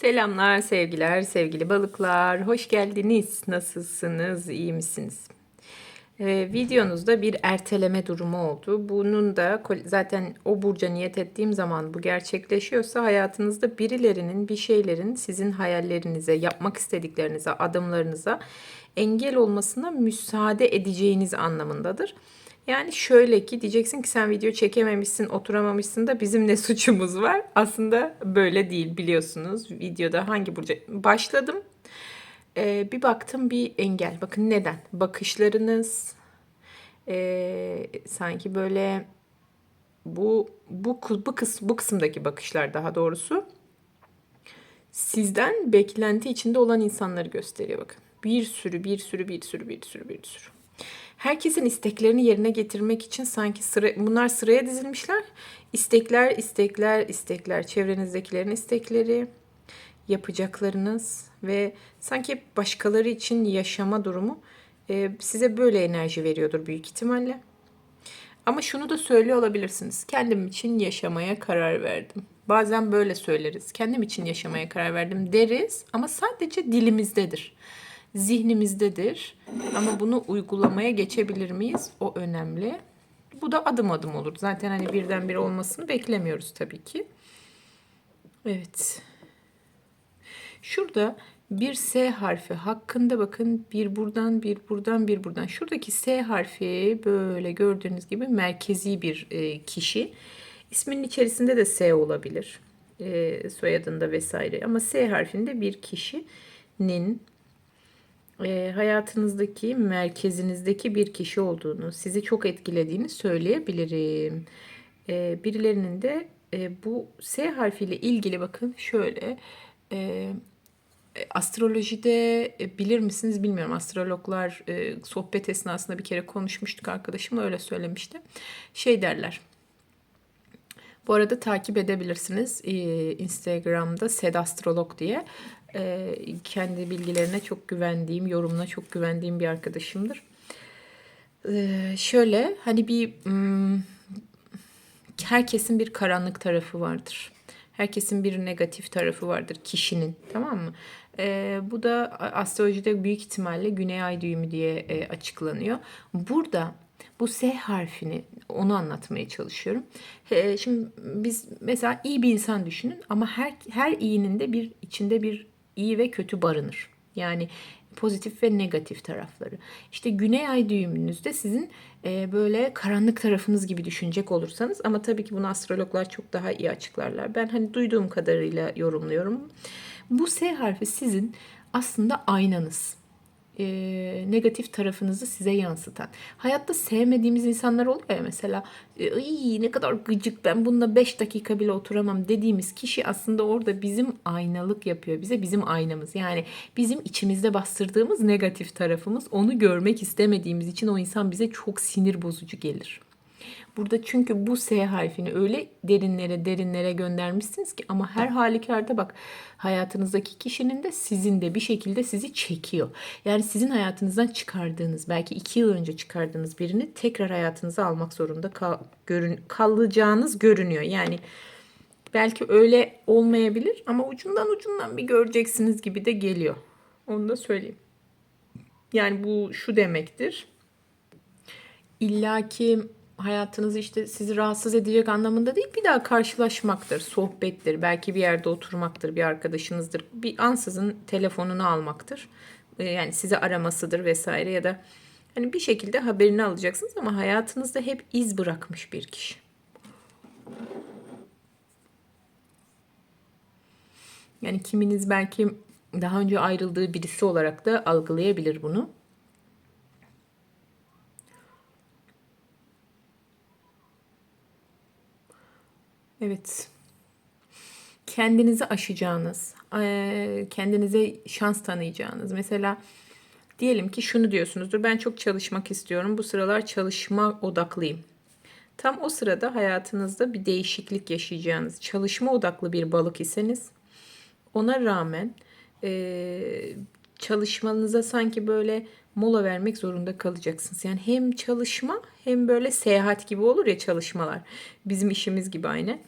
Selamlar, sevgiler, sevgili balıklar. Hoş geldiniz. Nasılsınız? İyi misiniz? Ee, videonuzda bir erteleme durumu oldu. Bunun da zaten o burca niyet ettiğim zaman bu gerçekleşiyorsa hayatınızda birilerinin, bir şeylerin sizin hayallerinize, yapmak istediklerinize, adımlarınıza engel olmasına müsaade edeceğiniz anlamındadır. Yani şöyle ki diyeceksin ki sen video çekememişsin, oturamamışsın da bizim ne suçumuz var? Aslında böyle değil biliyorsunuz. Videoda hangi burca başladım. Ee, bir baktım bir engel. Bakın neden? Bakışlarınız ee, sanki böyle bu bu bu kıs bu kısımdaki bakışlar daha doğrusu sizden beklenti içinde olan insanları gösteriyor bakın. Bir sürü bir sürü bir sürü bir sürü bir sürü. Herkesin isteklerini yerine getirmek için sanki sıra bunlar sıraya dizilmişler. İstekler, istekler, istekler, çevrenizdekilerin istekleri, yapacaklarınız ve sanki başkaları için yaşama durumu e, size böyle enerji veriyordur büyük ihtimalle. Ama şunu da söylüyor olabilirsiniz. Kendim için yaşamaya karar verdim. Bazen böyle söyleriz. Kendim için yaşamaya karar verdim deriz ama sadece dilimizdedir. Zihnimizdedir. Ama bunu uygulamaya geçebilir miyiz? O önemli. Bu da adım adım olur. Zaten hani birdenbire olmasını beklemiyoruz tabii ki. Evet. Şurada bir S harfi hakkında bakın bir buradan bir buradan bir buradan. Şuradaki S harfi böyle gördüğünüz gibi merkezi bir e, kişi. İsminin içerisinde de S olabilir. E, soyadında vesaire ama S harfinde bir kişinin e, hayatınızdaki merkezinizdeki bir kişi olduğunu, sizi çok etkilediğini söyleyebilirim. E, birilerinin de e, bu S harfiyle ilgili bakın şöyle e, astrolojide e, bilir misiniz bilmiyorum. Astrologlar e, sohbet esnasında bir kere konuşmuştuk arkadaşımla öyle söylemişti. Şey derler. Bu arada takip edebilirsiniz e, Instagram'da Sedastrolog diye. E, kendi bilgilerine çok güvendiğim, yorumuna çok güvendiğim bir arkadaşımdır. E, şöyle hani bir hmm, herkesin bir karanlık tarafı vardır. Herkesin bir negatif tarafı vardır kişinin tamam mı? Ee, bu da astrolojide büyük ihtimalle güney ay düğümü diye e, açıklanıyor. Burada bu S harfini onu anlatmaya çalışıyorum. E, şimdi biz mesela iyi bir insan düşünün ama her her iyinin de bir içinde bir iyi ve kötü barınır. Yani pozitif ve negatif tarafları. İşte güney ay düğümünüzde sizin e, böyle karanlık tarafınız gibi düşünecek olursanız ama tabii ki bunu astrologlar çok daha iyi açıklarlar. Ben hani duyduğum kadarıyla yorumluyorum. Bu S harfi sizin aslında aynanız. E, negatif tarafınızı size yansıtan. Hayatta sevmediğimiz insanlar oluyor ya mesela Ay, ne kadar gıcık ben bununla 5 dakika bile oturamam dediğimiz kişi aslında orada bizim aynalık yapıyor bize bizim aynamız. Yani bizim içimizde bastırdığımız negatif tarafımız onu görmek istemediğimiz için o insan bize çok sinir bozucu gelir. Burada çünkü bu S harfini öyle derinlere derinlere göndermişsiniz ki ama her halükarda bak hayatınızdaki kişinin de sizin de bir şekilde sizi çekiyor. Yani sizin hayatınızdan çıkardığınız belki iki yıl önce çıkardığınız birini tekrar hayatınıza almak zorunda kal, görün, kalacağınız görünüyor. Yani belki öyle olmayabilir ama ucundan ucundan bir göreceksiniz gibi de geliyor. Onu da söyleyeyim. Yani bu şu demektir. İlla ki hayatınızı işte sizi rahatsız edecek anlamında değil bir daha karşılaşmaktır, sohbettir, belki bir yerde oturmaktır, bir arkadaşınızdır. Bir ansızın telefonunu almaktır. Ee, yani sizi aramasıdır vesaire ya da hani bir şekilde haberini alacaksınız ama hayatınızda hep iz bırakmış bir kişi. Yani kiminiz belki daha önce ayrıldığı birisi olarak da algılayabilir bunu. Evet. Kendinizi aşacağınız, kendinize şans tanıyacağınız. Mesela diyelim ki şunu diyorsunuzdur. Ben çok çalışmak istiyorum. Bu sıralar çalışma odaklıyım. Tam o sırada hayatınızda bir değişiklik yaşayacağınız, çalışma odaklı bir balık iseniz ona rağmen çalışmanıza sanki böyle mola vermek zorunda kalacaksınız. Yani hem çalışma hem böyle seyahat gibi olur ya çalışmalar. Bizim işimiz gibi aynı.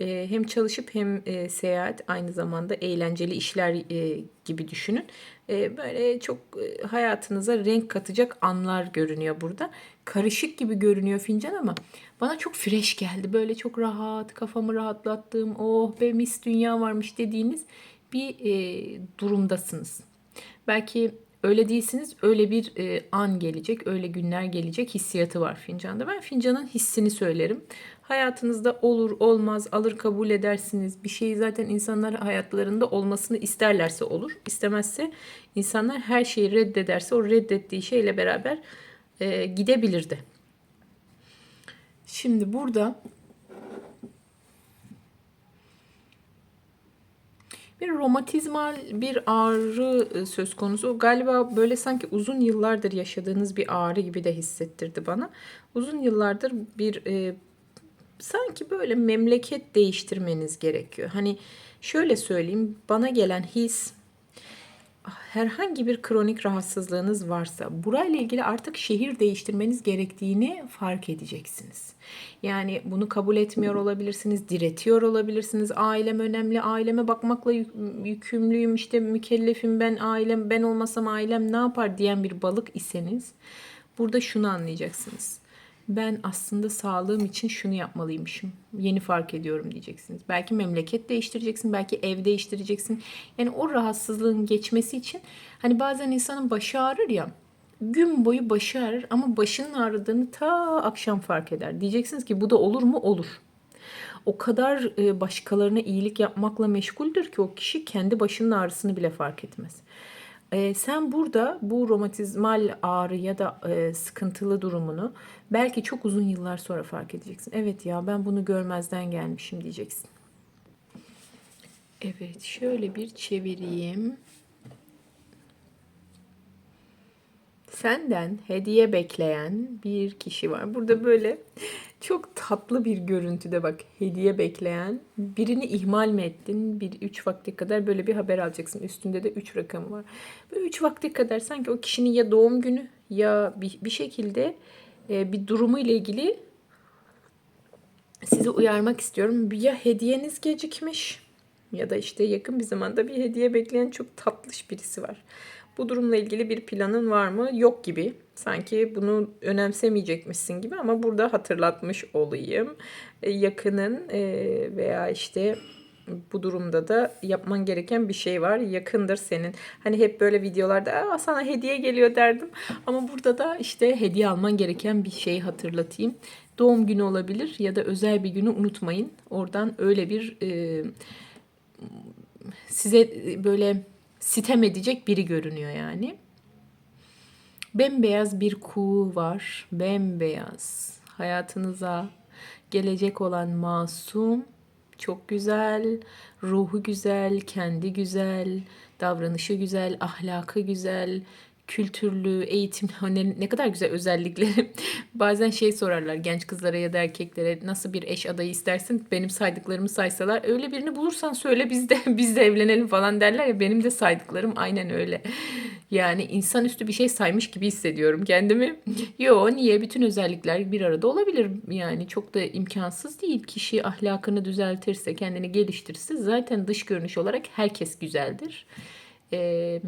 e, hem çalışıp hem e, seyahat aynı zamanda eğlenceli işler e, gibi düşünün. E, böyle çok e, hayatınıza renk katacak anlar görünüyor burada. Karışık gibi görünüyor fincan ama bana çok fresh geldi. Böyle çok rahat, kafamı rahatlattığım, oh be mis dünya varmış dediğiniz bir e, durumdasınız. Belki öyle değilsiniz, öyle bir e, an gelecek, öyle günler gelecek hissiyatı var fincanda. Ben fincanın hissini söylerim. Hayatınızda olur olmaz alır kabul edersiniz. Bir şeyi zaten insanlar hayatlarında olmasını isterlerse olur. İstemezse insanlar her şeyi reddederse o reddettiği şeyle beraber e, gidebilirdi. Şimdi burada bir romatizmal bir ağrı e, söz konusu. Galiba böyle sanki uzun yıllardır yaşadığınız bir ağrı gibi de hissettirdi bana. Uzun yıllardır bir e, sanki böyle memleket değiştirmeniz gerekiyor. Hani şöyle söyleyeyim bana gelen his herhangi bir kronik rahatsızlığınız varsa burayla ilgili artık şehir değiştirmeniz gerektiğini fark edeceksiniz. Yani bunu kabul etmiyor olabilirsiniz, diretiyor olabilirsiniz. Ailem önemli, aileme bakmakla yükümlüyüm, işte mükellefim ben, ailem ben olmasam ailem ne yapar diyen bir balık iseniz burada şunu anlayacaksınız ben aslında sağlığım için şunu yapmalıymışım. Yeni fark ediyorum diyeceksiniz. Belki memleket değiştireceksin, belki ev değiştireceksin. Yani o rahatsızlığın geçmesi için hani bazen insanın başı ağrır ya. Gün boyu başı ağrır ama başının ağrıdığını ta akşam fark eder. Diyeceksiniz ki bu da olur mu? Olur. O kadar e, başkalarına iyilik yapmakla meşguldür ki o kişi kendi başının ağrısını bile fark etmez. E, sen burada bu romatizmal ağrı ya da e, sıkıntılı durumunu belki çok uzun yıllar sonra fark edeceksin. Evet ya ben bunu görmezden gelmişim diyeceksin. Evet şöyle bir çevireyim. Senden hediye bekleyen bir kişi var. Burada böyle çok tatlı bir görüntüde bak hediye bekleyen. Birini ihmal mi ettin? Bir üç vakti kadar böyle bir haber alacaksın. Üstünde de üç rakamı var. Böyle üç vakti kadar sanki o kişinin ya doğum günü ya bir, bir şekilde e, bir durumu ile ilgili sizi uyarmak istiyorum. Ya hediyeniz gecikmiş ya da işte yakın bir zamanda bir hediye bekleyen çok tatlış birisi var. Bu durumla ilgili bir planın var mı? Yok gibi. Sanki bunu önemsemeyecekmişsin gibi ama burada hatırlatmış olayım. E, yakının e, veya işte bu durumda da yapman gereken bir şey var. Yakındır senin. Hani hep böyle videolarda Aa, sana hediye geliyor derdim. Ama burada da işte hediye alman gereken bir şeyi hatırlatayım. Doğum günü olabilir ya da özel bir günü unutmayın. Oradan öyle bir e, size böyle sitem edecek biri görünüyor yani. Bembeyaz bir kuğu var. Bembeyaz. Hayatınıza gelecek olan masum, çok güzel, ruhu güzel, kendi güzel, davranışı güzel, ahlakı güzel, kültürlü, eğitimli, ne, ne kadar güzel özellikleri. Bazen şey sorarlar genç kızlara ya da erkeklere nasıl bir eş adayı istersin? Benim saydıklarımı saysalar öyle birini bulursan söyle biz de biz de evlenelim falan derler ya benim de saydıklarım aynen öyle. Yani insanüstü bir şey saymış gibi hissediyorum kendimi. Yo niye bütün özellikler bir arada olabilir yani çok da imkansız değil. Kişi ahlakını düzeltirse, kendini geliştirirse zaten dış görünüş olarak herkes güzeldir. Eee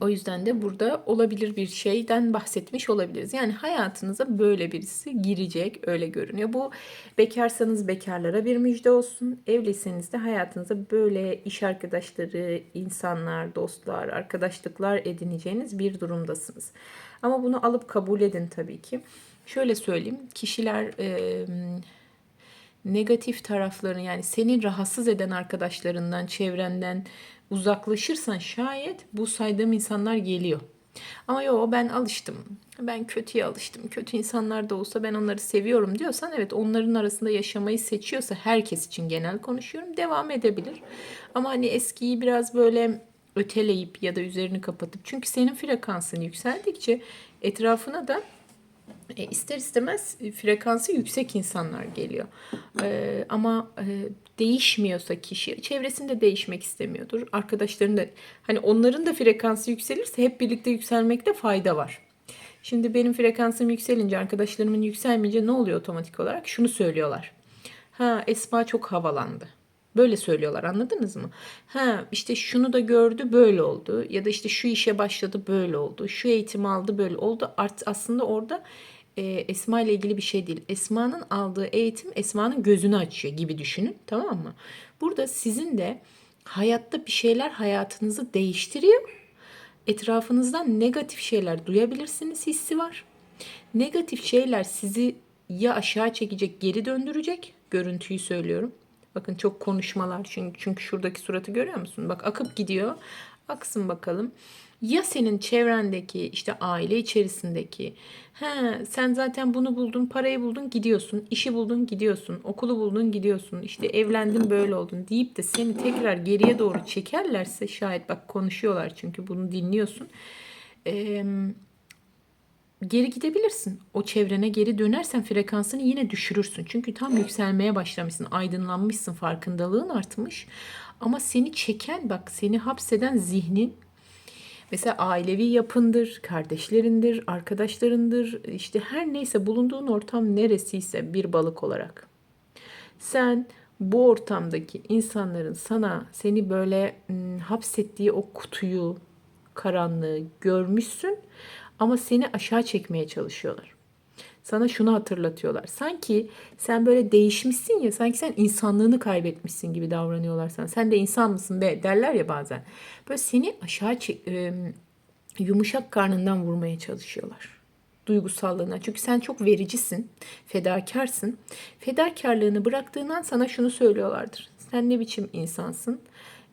o yüzden de burada olabilir bir şeyden bahsetmiş olabiliriz. Yani hayatınıza böyle birisi girecek öyle görünüyor. Bu bekarsanız bekarlara bir müjde olsun. Evliyseniz de hayatınıza böyle iş arkadaşları, insanlar, dostlar, arkadaşlıklar edineceğiniz bir durumdasınız. Ama bunu alıp kabul edin tabii ki. Şöyle söyleyeyim. Kişiler e, negatif taraflarını yani seni rahatsız eden arkadaşlarından, çevrenden uzaklaşırsan şayet bu saydığım insanlar geliyor. Ama yo ben alıştım. Ben kötüye alıştım. Kötü insanlar da olsa ben onları seviyorum diyorsan evet onların arasında yaşamayı seçiyorsa herkes için genel konuşuyorum. Devam edebilir. Ama hani eskiyi biraz böyle öteleyip ya da üzerini kapatıp çünkü senin frekansın yükseldikçe etrafına da e, ister istemez frekansı yüksek insanlar geliyor. E, ama e, değişmiyorsa kişi çevresinde değişmek istemiyordur. Arkadaşların da hani onların da frekansı yükselirse hep birlikte yükselmekte fayda var. Şimdi benim frekansım yükselince arkadaşlarımın yükselmeyince ne oluyor otomatik olarak? Şunu söylüyorlar. Ha Esma çok havalandı. Böyle söylüyorlar anladınız mı? Ha işte şunu da gördü böyle oldu ya da işte şu işe başladı böyle oldu. Şu eğitim aldı böyle oldu. Art aslında orada e, Esma ile ilgili bir şey değil. Esma'nın aldığı eğitim Esma'nın gözünü açıyor gibi düşünün tamam mı? Burada sizin de hayatta bir şeyler hayatınızı değiştiriyor. Etrafınızdan negatif şeyler duyabilirsiniz hissi var. Negatif şeyler sizi ya aşağı çekecek, geri döndürecek. Görüntüyü söylüyorum. Bakın çok konuşmalar çünkü çünkü şuradaki suratı görüyor musun? Bak akıp gidiyor. Aksın bakalım. Ya senin çevrendeki işte aile içerisindeki he sen zaten bunu buldun, parayı buldun, gidiyorsun. işi buldun, gidiyorsun. Okulu buldun, gidiyorsun. işte evlendin böyle oldun deyip de seni tekrar geriye doğru çekerlerse şayet bak konuşuyorlar çünkü bunu dinliyorsun. Eee geri gidebilirsin. O çevrene geri dönersen frekansını yine düşürürsün. Çünkü tam yükselmeye başlamışsın, aydınlanmışsın, farkındalığın artmış. Ama seni çeken bak seni hapseden zihnin mesela ailevi yapındır, kardeşlerindir, arkadaşlarındır, işte her neyse bulunduğun ortam neresiyse bir balık olarak. Sen bu ortamdaki insanların sana seni böyle ım, hapsettiği o kutuyu, karanlığı görmüşsün ama seni aşağı çekmeye çalışıyorlar. Sana şunu hatırlatıyorlar. Sanki sen böyle değişmişsin ya, sanki sen insanlığını kaybetmişsin gibi davranıyorlar sana. Sen de insan mısın be derler ya bazen. Böyle seni aşağı çek, yumuşak karnından vurmaya çalışıyorlar. Duygusallığına. Çünkü sen çok vericisin, fedakarsın. Fedakarlığını bıraktığın an sana şunu söylüyorlardır. Sen ne biçim insansın?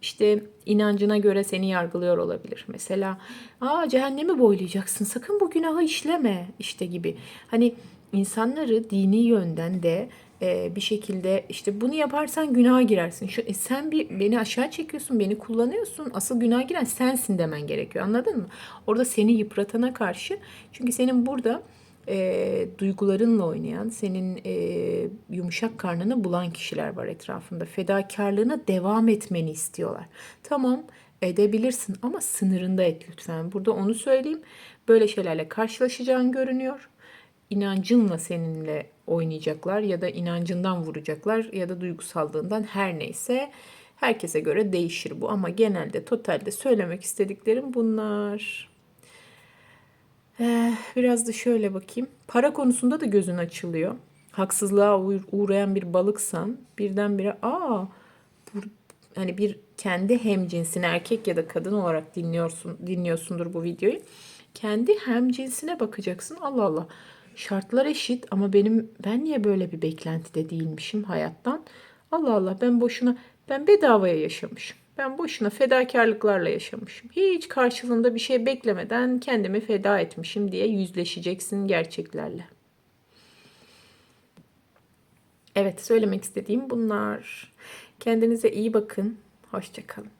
İşte inancına göre seni yargılıyor olabilir. Mesela aa cehennemi boylayacaksın sakın bu günahı işleme işte gibi. Hani insanları dini yönden de e, bir şekilde işte bunu yaparsan günaha girersin. Şu, e, sen bir beni aşağı çekiyorsun, beni kullanıyorsun. Asıl günaha giren sensin demen gerekiyor. Anladın mı? Orada seni yıpratana karşı. Çünkü senin burada e, duygularınla oynayan, senin e, yumuşak karnını bulan kişiler var etrafında. Fedakarlığına devam etmeni istiyorlar. Tamam edebilirsin ama sınırında et lütfen. Burada onu söyleyeyim. Böyle şeylerle karşılaşacağın görünüyor. İnancınla seninle oynayacaklar ya da inancından vuracaklar ya da duygusallığından her neyse. Herkese göre değişir bu ama genelde totalde söylemek istediklerim bunlar. Eh, Biraz da şöyle bakayım. Para konusunda da gözün açılıyor. Haksızlığa uğ- uğrayan bir balıksan birdenbire aa bu, hani bir kendi hemcinsine erkek ya da kadın olarak dinliyorsun dinliyorsundur bu videoyu. Kendi hemcinsine bakacaksın. Allah Allah. Şartlar eşit ama benim ben niye böyle bir beklentide değilmişim hayattan? Allah Allah ben boşuna ben bedavaya yaşamışım. Ben boşuna fedakarlıklarla yaşamışım. Hiç karşılığında bir şey beklemeden kendimi feda etmişim diye yüzleşeceksin gerçeklerle. Evet, söylemek istediğim bunlar. Kendinize iyi bakın. Hoşça kalın.